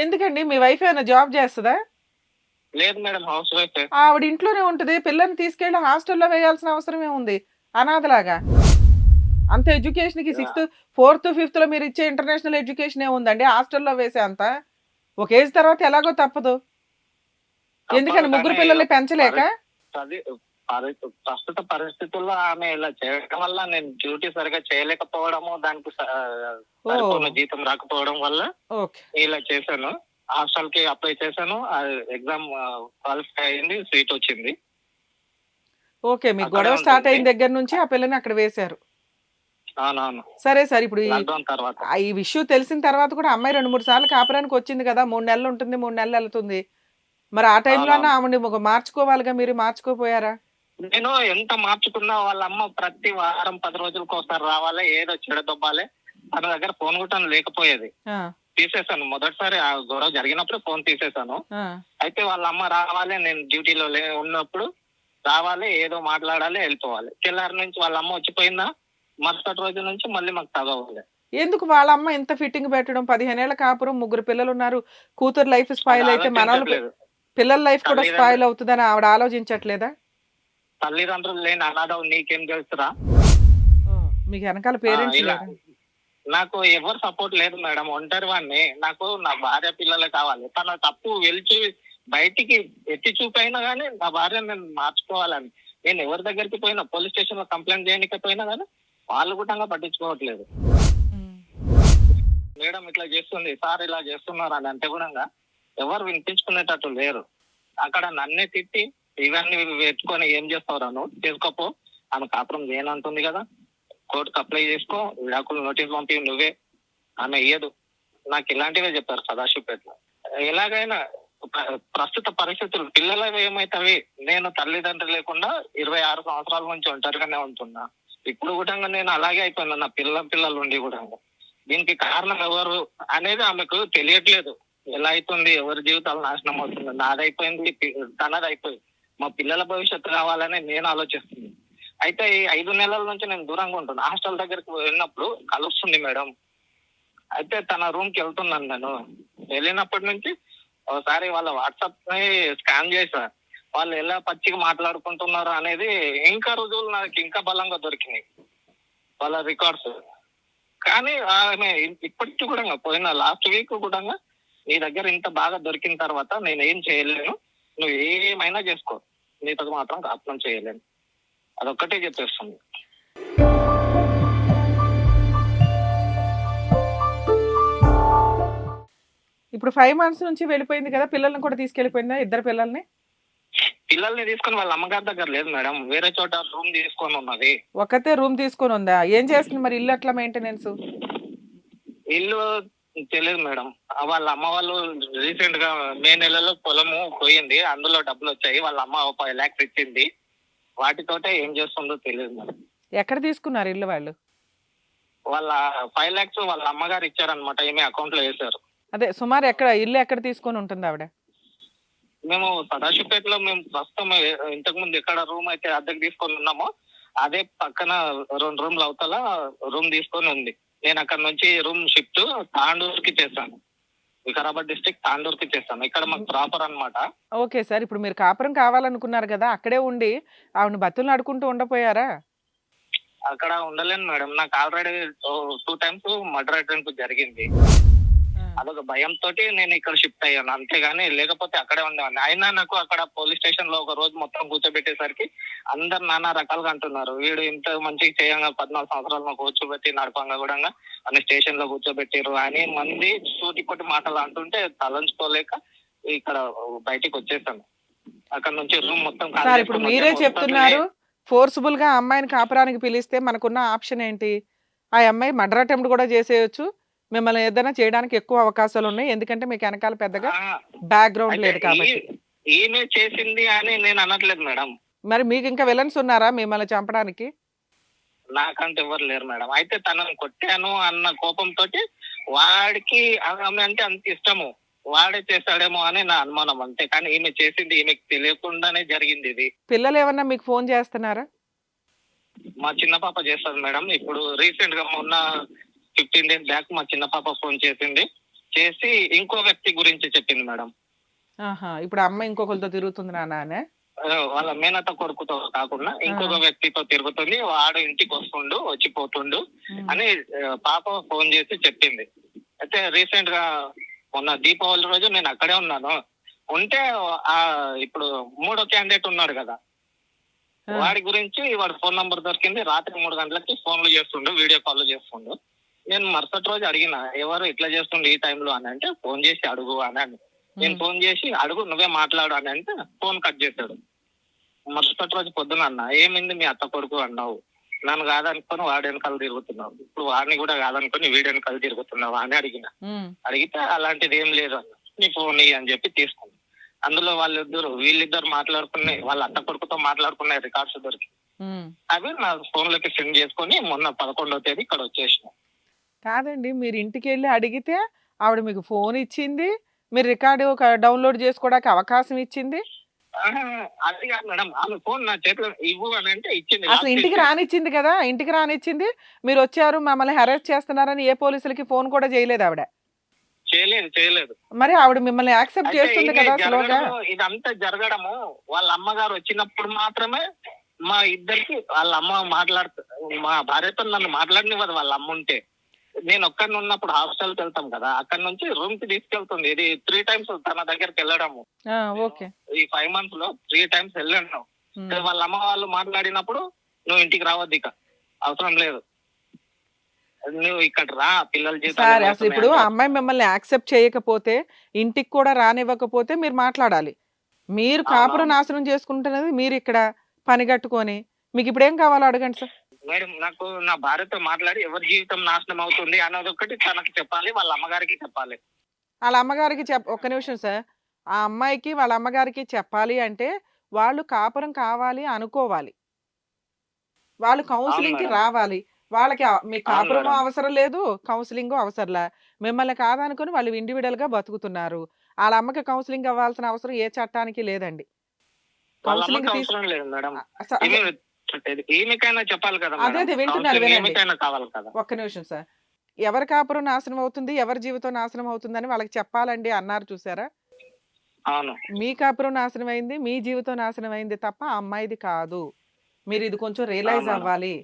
ఎందుకండి? మీ వైఫ్ ఏమైనా జాబ్ చేస్తుందా? లేదు మేడం హౌస్ వైఫ్ ఆవిడ ఇంట్లోనే ఉంటుంది పిల్లల్ని తీసుకెళ్ళి హాస్టల్లో వేయాల్సిన అవసరం ఏముంది అనాథలాగా. అంత ఎడ్యుకేషన్కి సిక్స్త్ ఫోర్త్ ఫిఫ్త్లో మీరు ఇచ్చే ఇంటర్నేషనల్ ఎడ్యుకేషన్ ఏముందండి హాస్టల్లో వేసే అంత. ఒక ఏజ్ తర్వాత ఎలాగో తప్పదు. ఎందుకని ముగ్గురు పిల్లల్ని పెంచలేక? ప్రస్తుత పరిస్థితుల్లో ఆమె ఇలా చేయడం వల్ల నేను డ్యూటీ సరిగా చేయలేకపోవడము దానికి సరిపోయిన జీతం రాకపోవడం వల్ల ఇలా చేశాను. హాస్టల్కి అప్లై చేశాను. ఎగ్జామ్ క్వాలిఫై అయింది సీట్ వచ్చింది. ఓకే అక్కడే గొడవ స్టార్ట్. అయిన దగ్గర నుంచి ఆ పిల్లని అక్కడ వేశారు. సరే సార్ ఇప్పుడు ఈ- విషయం తెలిసిన తర్వాత కూడా అమ్మాయి రెండు మూడు సార్లు కాపురానికి వచ్చింది కదా మూడు నెలలు ఉంటుంది మూడు నెలలు వెళ్తుంది. మరి ఆ టైంలో మార్చుకోవాలిగా మీరు మార్చుకోపోయారా? నేను ఎంత మార్చుకున్నా వాళ్ళ అమ్మ ప్రతి వారం పది రోజులకు ఒకసారి రావాలి ఏదో చెడదొబ్బాలి తన దగ్గర ఫోన్ కూడా లేకపోయేది. తీసేశాను. మొదటిసారి ఆ గొడవ జరిగినప్పుడు ఫోన్ తీసేశాను. అయితే వాళ్ళ అమ్మ రావాలి నేను డ్యూటీలో లే ఉన్నప్పుడు రావాలి ఏదో మాట్లాడాలి వెళ్ళిపోవాలి. తెల్లారి నుంచి వాళ్ళ అమ్మ వచ్చిపోయిందా? మరుసటి రోజు నుంచి మళ్ళీ మాకు తగవాలి. ఎందుకు వాళ్ళ అమ్మ ఇంత ఫిట్టింగ్ పెట్టడం? పదిహేనేళ్ళ కాపురం ముగ్గురు పిల్లలు ఉన్నారు. కూతురు లైఫ్ స్పాయిల్ అయితే ఆలోచించట్లేదు. పిల్లల లైఫ్ కూడా స్పాయిల్ అవుతుందని ఆవిడ ఆలోచించట్లేదా? తల్లిదండ్రులు లేని అనాథం నీకేం తెలుసురా? మీకు వెనకాల పేరెంట్స్ నాకు ఎవరు సపోర్ట్ లేదు మేడం ఒంటరి వాడిని. నాకు నా భార్య పిల్లలే కావాలి. తన తప్పు వెలిచి బయటికి ఎత్తి చూపైనా కానీ నా భార్య నేను మార్చుకోవాలని. నేను ఎవరి దగ్గరికి పోయినా పోలీస్ స్టేషన్లో కంప్లైంట్ చేయడానికి పోయినా కానీ వాళ్ళు కూడా పట్టించుకోవట్లేదు. మేడం ఇట్లా చేస్తుంది సార్ ఇలా చేస్తున్నారు అని అంటే కూడా ఎవరు వినిపించుకునేటట్టు లేరు. అక్కడ నన్నే తిట్టి ఇవన్నీ పెట్టుకొని ఏం చేస్తావురా నువ్వు? చేసుకోపో. ఆమె కాపురం చేయనంటుంది కదా. కోర్టుకు అప్లై చేసుకో. విడాకులు నోటీస్ పంపి నువ్వే. ఆమె ఇయ్యదు. నాకు ఇలాంటివే చెప్పారు సదాశివపేటలో ఎలాగైనా ప్రస్తుత పరిస్థితులు పిల్లలు ఏమైతవి నేను తల్లిదండ్రులు లేకుండా ఇరవై ఆరు సంవత్సరాల నుంచి ఒంటరిగానే ఉంటున్నా. ఇప్పుడు కూడా నేను అలాగే అయిపోయినా. నా పిల్ల పిల్లలు ఉండి కూడా. దీనికి కారణం ఎవరు అనేది ఆమెకు తెలియట్లేదు. ఎలా అవుతుంది? ఎవరి జీవితాలు నాశనం అవుతుంది నాదైపోయింది తనది అయిపోయింది మా పిల్లల భవిష్యత్తు కావాలని నేను ఆలోచిస్తుంది అయితే ఈ ఐదు నెలల నుంచి నేను దూరంగా ఉంటున్నా. హాస్టల్ దగ్గరికి వెళ్ళినప్పుడు కలుస్తుంది మేడం. అయితే తన రూమ్కి వెళ్తున్నాను నేను. వెళ్ళినప్పటి నుంచి ఒకసారి వాళ్ళ వాట్సాప్ని స్కాన్ చేశా వాళ్ళు ఎలా పచ్చిగా మాట్లాడుకుంటున్నారు అనేది ఇంకా రుజువులు నాకు ఇంకా బలంగా దొరికినాయి. వాళ్ళ రికార్డ్స్. కానీ ఆమె ఇప్పటికీ కూడా పోయిన లాస్ట్ వీక్ కూడా నీ దగ్గర ఇంత బాగా దొరికిన తర్వాత నేను ఏం చేయలేను. నువ్వు ఏమైనా చేసుకో. నీతో మాత్రం కాపురం చేయలేను అదొక్కటే చెప్పేస్తుంది. ఇప్పుడు ఫైవ్ మంత్స్ నుంచి వెళ్ళిపోయింది కదా పిల్లల్ని కూడా తీసుకెళ్ళిపోయిందా ఇద్దరు పిల్లల్ని? పిల్లల్ని తీసుకొని వాళ్ళ అమ్మగారి దగ్గర లేదు మేడం. వేరే చోట రూమ్ తీసుకొని ఉన్నది. ఒకతే రూమ్ తీసుకొని ఉందా? ఏం చేస్తుంది మరి? ఇల్లు అట్లా మెయింటెనెన్స్ ఇల్లు తెలియదు మేడం. వాళ్ళ అమ్మ వాళ్ళు రీసెంట్గా మే నెలలో పొలము పోయింది. అందులో డబ్బులు వచ్చాయి. వాళ్ళ అమ్మ ఒక ఫైవ్ లాక్స్ ఇచ్చింది. వాటితోటే ఏం చేస్తుందో తెలియదు మేడం. ఎక్కడ తీసుకున్నారు ఇల్లు వాళ్ళు? వాళ్ళ ఫైవ్ లాక్స్ వాళ్ళ అమ్మగారు ఇచ్చారనమాట ఏమి అకౌంట్లో వేశారు. అదే సుమారు ఎక్కడ ఇల్లు ఎక్కడ తీసుకొని ఉంటుంది ఆవిడ? మేము సదాశివపేటలో మేము ప్రస్తుతం ఇంతకు ముందు ఎక్కడ రూమ్ అయితే అద్దెకు తీసుకొని ఉన్నామో అదే పక్కన రెండు రూమ్లు అవతల రూమ్ తీసుకొని ఉంది. నేను అక్కడ నుంచి రూమ్ షిఫ్ట్ తాండూరుకి చేశాను వికారాబాద్ డిస్ట్రిక్ట్ తాండూరుకి చేశాను ఇక్కడ మాకు ప్రాపర్ అన్నమాట. ఓకే సార్ ఇప్పుడు మీరు కాపురం కావాలనుకున్నారు కదా అక్కడే ఉండి ఆవిడ బతులు ఆడుకుంటూ ఉండపోయారా? అక్కడ ఉండలేను మేడం. నాకు already two times murder attempt జరిగింది. అదొక భయంతో నేను ఇక్కడ షిఫ్ట్ అయ్యాను. అంతేగాని లేకపోతే అక్కడే ఉండేవాడిని. అయినా నాకు అక్కడ పోలీస్ స్టేషన్లో ఒక రోజు మొత్తం కూర్చోబెట్టేసరికి అందరు నానా రకాలుగా అంటున్నారు. వీడు ఇంత మంచిగా చేయంగా పద్నాలుగు సంవత్సరాలు మాకు కూర్చోబెట్టి నడపంగా కూడా అని స్టేషన్లో కూర్చోబెట్టారు అని మంది సూటి కొట్టి మాటలు అంటుంటే తలంచుకోలేక ఇక్కడ బయటికి వచ్చేసాను. అక్కడ నుంచి రూమ్ మొత్తం సార్ ఇప్పుడు మీరే. చెప్తున్నారు ఫోర్స్ఫుల్గా అమ్మాయిని కాపురానికి పిలిస్తే మనకున్న ఆప్షన్ ఏంటి? ఆ అమ్మాయి మర్డర్ అటెంప్ట్ కూడా చేసేయచ్చు. మిమ్మల్ని ఏదైనా చేయడానికి ఎక్కువ అవకాశాలు ఉన్నాయి. ఎందుకంటే మీకు వెనకాల పెద్దగా బ్యాక్గ్రౌండ్ లేదు కాబట్టి. ఈమె చేసింది అని నేను అనట్లేదు మేడం. మరి మీకు ఇంకా విలన్స్ ఉన్నారా మిమ్మల్ని చంపడానికి? నాకంటే ఎవరు లేరు మేడం. అయితే తనని కొట్టాను అన్న కోపంతో వాడికి ఆమె అంటే అంత ఇష్టము. వాడే చేస్తాడేమో అని నా అనుమానం అంతే. కానీ ఈమె చేసింది ఈమెకి తెలియకుండానే జరిగింది ఇది. పిల్లలు ఏమన్నా మీకు ఫోన్ చేస్తున్నారా? మా చిన్న పాప చేస్తుంది మేడం. ఇప్పుడు రీసెంట్గా మొన్న ఫిఫ్టీన్ డేస్ బ్యాక్ మా చిన్న పాప ఫోన్ చేసింది. చేసి ఇంకో వ్యక్తి గురించి చెప్పింది మేడం. ఇప్పుడు అమ్మ ఇంకొకరితో తిరుగుతుంది నాన్న వాళ్ళ మేనత కొడుకుతో కాకుండా ఇంకొక వ్యక్తితో తిరుగుతుంది. వాడు ఇంటికి వస్తుండు వచ్చిపోతుండు అని పాప ఫోన్ చేసి చెప్పింది. అయితే రీసెంట్గా మొన్న దీపావళి రోజు నేను అక్కడే ఉన్నాను. ఉంటే ఆ ఇప్పుడు మూడో క్యాండిడేట్ ఉన్నాడు కదా. వాడి గురించి వాడి ఫోన్ నంబర్ దొరికింది. రాత్రి మూడు గంటలకి ఫోన్లు చేస్తుండు వీడియో కాల్ చేస్తుండు. నేను మరుసటి రోజు అడిగిన ఎవరు ఇట్లా చేస్తుండు ఈ టైంలో అని అంటే ఫోన్ చేసి అడుగు అని అని నేను ఫోన్ చేసి అడుగు నువ్వే మాట్లాడు అని అంటే ఫోన్ కట్ చేశాడు. మరుసటి రోజు పొద్దున అన్న ఏమైంది మీ అత్త కొడుకు? అన్నావు. నన్ను కాదనుకొని వాడి వెనకాల తిరుగుతున్నావు ఇప్పుడు వాడిని కూడా కాదనుకొని వీడి వెనకాల తిరుగుతున్నావు? అని అడిగిన. అడిగితే అలాంటిది ఏం లేదు అన్న. నీ ఫోన్ అని చెప్పి తీసుకుంది అందులో వాళ్ళిద్దరు వీళ్ళిద్దరు మాట్లాడుకునే వాళ్ళ అత్త కొడుకుతో మాట్లాడుకునే రికార్డ్స్ దొరికి. అవి నా ఫోన్లోకి సెండ్ చేసుకొని మొన్న పదకొండవ తేదీ ఇక్కడ వచ్చేసిన కాదండి. మీరు ఇంటికి వెళ్ళి అడిగితే ఆవిడ మీకు ఫోన్ ఇచ్చింది. మీరు రికార్డు ఒక డౌన్లోడ్ చేసుకోవడానికి అవకాశం ఇచ్చింది. ఆహా, అది కాదు మేడం. ఆమె ఫోన్ నా చేతిలో ఇవ్వు అని అంటే ఇచ్చింది. అసలు ఇంటికి రానిచ్చింది కదా! ఇంటికి రానిచ్చింది. మీరు వచ్చారు మమ్మల్ని హెరాస్ చేస్తున్నారని ఏ పోలీసులకి ఫోన్ కూడా చేయలేదు ఆవిడ. చేయలేదు చేయలేదు. మరి ఆవిడ మిమ్మల్ని యాక్సెప్ట్ చేస్తుంది కదా స్లోగా. ఇదంతా జరగడము వాళ్ళ అమ్మగారు వచ్చినప్పుడు మాత్రమే మా ఇద్దరికి వాళ్ళ అమ్మ మాట్లాడుతూ మా భార్యతో నన్ను మాట్లాడనివ్వదు వాళ్ళ అమ్మ ఉంటే. నేను ఒక్కడిని ఉన్నప్పుడు హాస్టల్కి వెళ్తాం కదా అక్కడ నుంచి రూమ్కి తీసుకెళ్తుంది. ఇది త్రీ టైమ్స్ తన దగ్గరికి వెళ్ళడము. ఓకే. ఈ ఫైవ్ మంత్స్లో త్రీ టైమ్స్ వెళ్ళాను. ఉమ్. వాళ్ళ అమ్మ వాళ్ళు మాట్లాడినప్పుడు నువ్వు ఇంటికి రావద్దు ఇక. అవసరం లేదు. నువ్వు ఇక్కడ రా పిల్లల సరే అసలు ఇప్పుడు అమ్మాయి మిమ్మల్ని యాక్సెప్ట్ చేయకపోతే ఇంటికి కూడా రానివ్వకపోతే మీరు మాట్లాడాలి. మీరు కాపురం. నాశనం చేసుకుంటున్నది మీరు ఇక్కడ పని కట్టుకొని. మీకు ఇప్పుడు ఏం కావాలో అడగండి సార్. మేడం నాకు నా భార్యతో మాట్లాడి ఎవరి జీవితం నాశనం అవుతుంది అన్నది ఒకటి తనకు చెప్పాలి వాళ్ళ అమ్మగారికి చెప్పాలి. వాళ్ళ అమ్మగారికి చెప్ ఒక్క నిమిషం సార్. ఆ అమ్మాయికి వాళ్ళ అమ్మగారికి చెప్పాలి అంటే వాళ్ళు కాపురం కావాలి అనుకోవాలి. వాళ్ళు కౌన్సిలింగ్కి మేడం. రావాలి. వాళ్ళకి మీ కాపురం. అవసరం లేదు కౌన్సిలింగ్ అవసరంలా. మిమ్మల్ని కాదనుకుని వాళ్ళు ఇండివిడువల్గా బతుకుతున్నారు. వాళ్ళ అమ్మకి కౌన్సిలింగ్ అవ్వాల్సిన అవసరం ఏ చట్టానికి లేదండి. కౌన్సిలింగ్ ఏమికైనా చెప్పాలి కదా అదే అదే వింటున్నారు ఒక్క నిమిషం సార్. ఎవరి కాపురం నాశనం అవుతుంది ఎవరి జీవితం నాశనం అవుతుందని వాళ్ళకి చెప్పాలండి అన్నారు చూసారా? మీ కాపురం నాశనం అయింది మీ జీవితం నాశనం అయింది తప్ప అమ్మాయిది కాదు. మీరు ఇది కొంచెం రియలైజ్ అవ్వాలి